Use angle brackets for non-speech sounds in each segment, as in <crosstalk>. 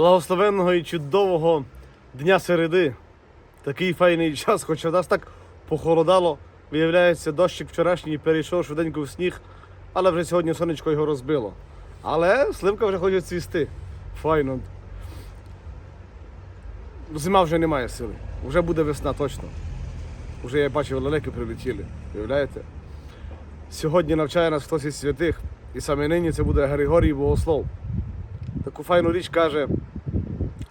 Благословенного і чудового дня середи. Такий файний час, хоча нас так похолодало. Виявляється, дощик вчорашній перейшов швиденько в сніг, але вже сьогодні сонечко його розбило. Але сливка вже хоче цвісти. Файно. Зима вже немає сили. Вже буде весна точно. Вже я бачив, лелеки прилетіли. Уявляєте? Сьогодні навчає нас хтось із святих, і саме нині це буде Григорій Богослов. Таку файну річ каже,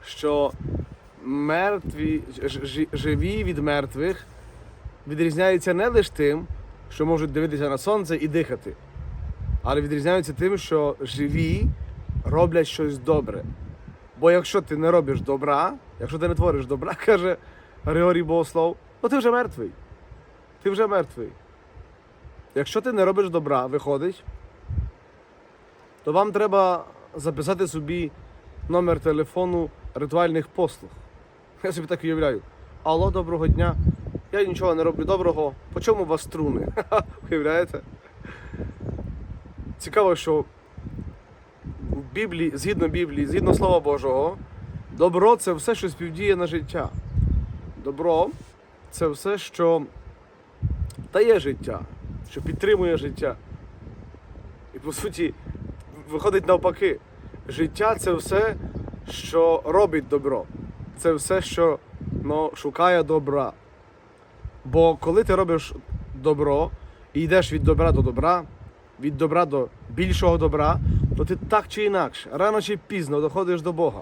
що мертві, живі від мертвих відрізняються не лише тим, що можуть дивитися на сонце і дихати, але відрізняються тим, що живі роблять щось добре. Бо якщо ти не робиш добра, якщо ти не твориш добра, <laughs> каже Григорій Богослов, то ти вже мертвий. Ти вже мертвий. Якщо ти не робиш добра, виходить, то вам треба записати собі номер телефону ритуальних послуг. Я собі так уявляю. Алло, доброго дня. Я нічого не роблю доброго. По чому вас струни? <laughs> Уявляєте? Цікаво, що в Біблії, згідно Біблії, згідно Слова Божого, добро це все, що співдіє на життя. Добро це все, що дає життя, що підтримує життя. І по суті, виходить навпаки. Життя це все, що робить добро. Це все, що ну, шукає добра. Бо коли ти робиш добро і йдеш від добра до добра, від добра до більшого добра, то ти так чи інакше, рано чи пізно доходиш до Бога.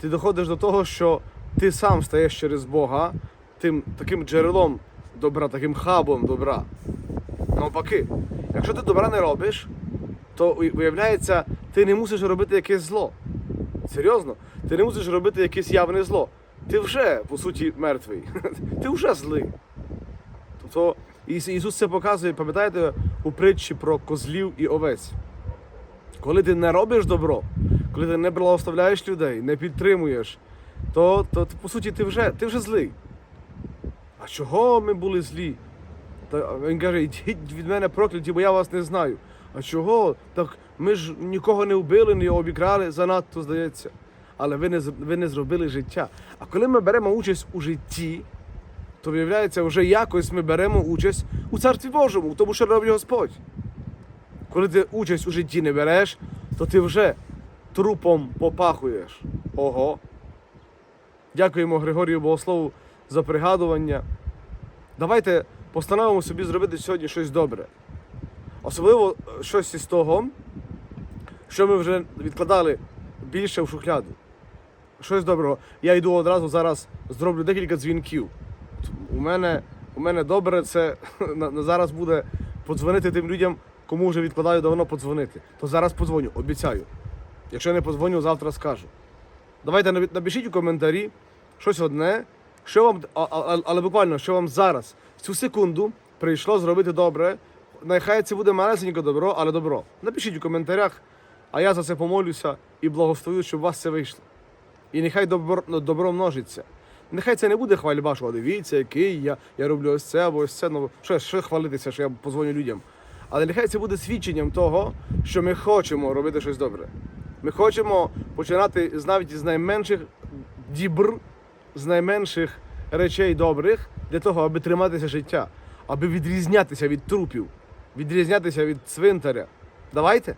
Ти доходиш до того, що ти сам стаєш через Бога тим таким джерелом добра, таким хабом добра. Навпаки, якщо ти добра не робиш, то виявляється, ти не мусиш робити якесь зло. Серйозно, ти не мусиш робити якесь явне зло. Ти вже, по суті, мертвий. <laughs> Ти вже злий. Тобто Іс- Ісус це показує, пам'ятаєте, у притчі про козлів і овець. Коли ти не робиш добро, коли ти не благословляєш людей, не підтримуєш, то, то по суті ти вже, ти вже злий. А чого ми були злі? Та він каже, йдіть від мене прокляті, бо я вас не знаю. А чого? Так ми ж нікого не вбили, не обікрали, занадто здається. Але ви не, ви не зробили життя. А коли ми беремо участь у житті, то виявляється, вже якось ми беремо участь у Царстві Божому, тому, що робить Господь. Коли ти участь у житті не береш, то ти вже трупом попахуєш. Ого. Дякуємо Григорію Богослову за пригадування. Давайте постановимо собі зробити сьогодні щось добре. Особливо е, щось із того, що ми вже відкладали більше в шухляду. Щось доброго. Я йду одразу зараз зроблю декілька дзвінків. У мене, у мене добре це <laughs> зараз буде подзвонити тим людям, кому вже відкладаю давно подзвонити. То зараз подзвоню, обіцяю. Якщо не подзвоню, завтра скажу. Давайте напишіть у коментарі щось одне, що вам, але буквально, що вам зараз, в цю секунду, прийшло зробити добре. Нехай це буде малесеньке добро, але добро. Напишіть у коментарях, а я за це помолюся і благословлю, щоб у вас це вийшло. І нехай добро, ну, добро множиться. Нехай це не буде хвальба, що дивіться, який я, я роблю ось це або ось це. Ну, що, що хвалитися, що я позвоню людям. Але нехай це буде свідченням того, що ми хочемо робити щось добре. Ми хочемо починати навіть з найменших дібр, з найменших речей добрих для того, аби триматися життя, аби відрізнятися від трупів, відрізнятися від цвинтаря. Давайте.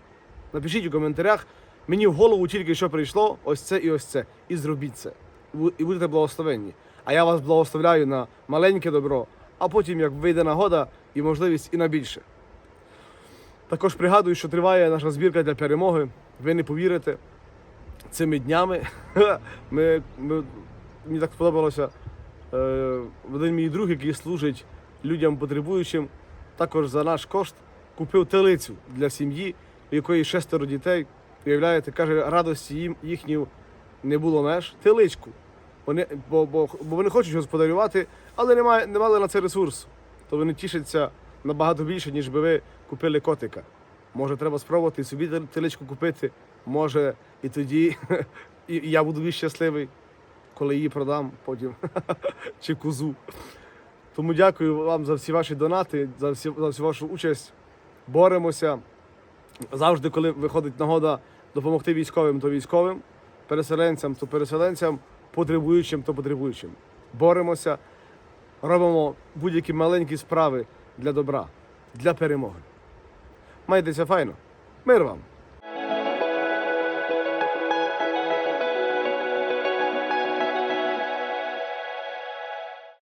Напишіть у коментарях. Мені в голову тільки що прийшло ось це і ось це. І зробіть це. І будете благословенні. А я вас благословляю на маленьке добро, а потім, як вийде нагода і можливість, і на більше. Також пригадую, що триває наша збірка для перемоги. Ви не повірите. Цими днями <laughs> ми, ми, мені так сподобалося. Е, один мій друг, який служить людям потребуючим, також за наш кошт купив телицю для сім'ї, у якої шестеро дітей. Уявляєте, каже, радості їм їхній не було меж. Теличку. Вони, бо, бо, бо вони хочуть господарювати, але немає, не мали на це ресурсу. То вони тішаться набагато більше, ніж би ви купили котика. Може, треба спробувати собі тел- теличку купити. Може, і тоді <laughs> і, я буду більш щасливий, коли її продам потім. <laughs> Чи козу. Тому дякую вам за всі ваші донати, за всі, за всю вашу участь. Боремося. Завжди, коли виходить нагода допомогти військовим, то військовим. переселенцям, то переселенцям, потребуючим, то потребуючим. Боремося, робимо будь-які маленькі справи для добра, для перемоги. Майтеся файно. Мир вам!